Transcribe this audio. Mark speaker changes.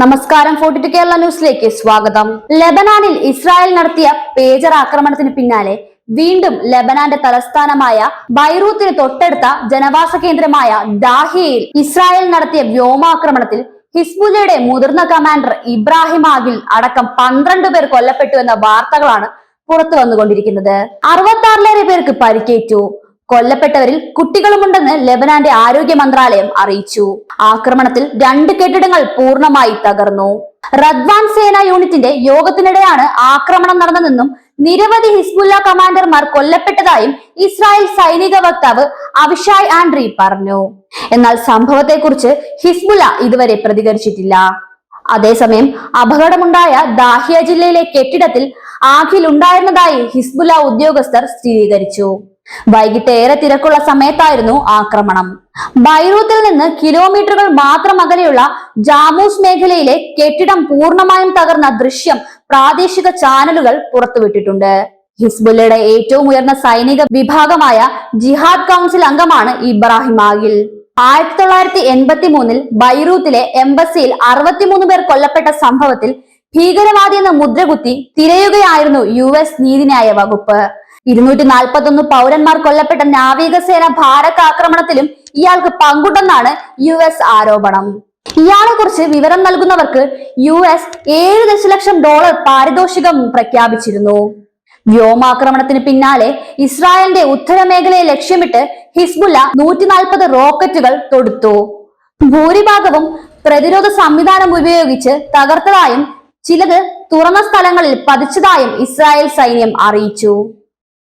Speaker 1: നമസ്കാരം forty to Kerala ന്യൂസിലേക്ക് സ്വാഗതം. ലെബനാനിൽ ഇസ്രായേൽ നടത്തിയ പേജർ ആക്രമണത്തിന് പിന്നാലെ വീണ്ടും ലെബനാന്റെ തലസ്ഥാനമായ ബൈറൂത്തിന് തൊട്ടടുത്ത ജനവാസ കേന്ദ്രമായ ദാഹിയയിൽ ഇസ്രായേൽ നടത്തിയ വ്യോമാക്രമണത്തിൽ ഹിസ്ബുലയുടെ മുതിർന്ന കമാൻഡർ ഇബ്രാഹിം ആഗിൽ അടക്കം പന്ത്രണ്ട് പേർ കൊല്ലപ്പെട്ടു എന്ന വാർത്തകളാണ് പുറത്തു വന്നുകൊണ്ടിരിക്കുന്നത് അറുപത്തി ആറിലേറെ പേർക്ക് പരിക്കേറ്റു. കൊല്ലപ്പെട്ടവരിൽ കുട്ടികളുമുണ്ടെന്ന് ലെബനാന്റെ ആരോഗ്യ മന്ത്രാലയം അറിയിച്ചു. ആക്രമണത്തിൽ രണ്ട് കെട്ടിടങ്ങൾ പൂർണമായി തകർന്നു. റദ്വാൻ സേനാ യൂണിറ്റിന്റെ യോഗത്തിനിടെയാണ് ആക്രമണം നടന്നതെന്നും നിരവധി ഹിസ്ബുല്ല കമാൻഡർമാർ കൊല്ലപ്പെട്ടതായും ഇസ്രായേൽ സൈനിക വക്താവ് അവിഷായ് ആൻഡ്രി പറഞ്ഞു. എന്നാൽ സംഭവത്തെക്കുറിച്ച് ഹിസ്ബുല്ല ഇതുവരെ പ്രതികരിച്ചിട്ടില്ല. അതേസമയം അപകടമുണ്ടായ ദാഹിയ ജില്ലയിലെ കെട്ടിടത്തിൽ ആഖിൽ ഉണ്ടായിരുന്നതായി ഹിസ്ബുല്ല ഉദ്യോഗസ്ഥർ സ്ഥിരീകരിച്ചു. വൈകിട്ട് ഏറെ തിരക്കുള്ള സമയത്തായിരുന്നു ആക്രമണം. ബൈറൂത്തിൽ നിന്ന് കിലോമീറ്ററുകൾ മാത്രം അകലെയുള്ള ജാമൂസ് മേഖലയിലെ കെട്ടിടം പൂർണമായും തകർന്ന ദൃശ്യം പ്രാദേശിക ചാനലുകൾ പുറത്തുവിട്ടിട്ടുണ്ട്. ഹിസ്ബുല്ലയുടെ ഏറ്റവും ഉയർന്ന സൈനിക വിഭാഗമായ ജിഹാദ് കൗൺസിൽ അംഗമാണ് ഇബ്രാഹിം ആഗിൽ ആയിരത്തി തൊള്ളായിരത്തി എൺപത്തി മൂന്നിൽ ബൈറൂത്തിലെ എംബസിയിൽ അറുപത്തിമൂന്ന് പേർ കൊല്ലപ്പെട്ട സംഭവത്തിൽ ഭീകരവാദി എന്ന മുദ്രകുത്തി തിരയുകയായിരുന്നു യു എസ് നീതിന്യായ വകുപ്പ്. ഇരുന്നൂറ്റി നാൽപ്പത്തി ഒന്ന് പൗരന്മാർ കൊല്ലപ്പെട്ട നാവികസേന ഭാരത് ആക്രമണത്തിലും ഇയാൾക്ക് പങ്കുണ്ടെന്നാണ് യു എസ് ആരോപണം. ഇയാളെ കുറിച്ച് വിവരം നൽകുന്നവർക്ക് യു എസ് ഏഴ് ദശലക്ഷം ഡോളർ പാരിതോഷികം പ്രഖ്യാപിച്ചിരുന്നു. വ്യോമാക്രമണത്തിന് പിന്നാലെ ഇസ്രായേലിന്റെ ഉത്തരമേഖലയെ ലക്ഷ്യമിട്ട് ഹിസ്ബുല്ല നൂറ്റി നാൽപ്പത് റോക്കറ്റുകൾ തൊടുത്തു. ഭൂരിഭാഗവും പ്രതിരോധ സംവിധാനം ഉപയോഗിച്ച് തകർത്തതായും ചിലത് തുറന്ന സ്ഥലങ്ങളിൽ പതിച്ചതായും ഇസ്രായേൽ സൈന്യം അറിയിച്ചു.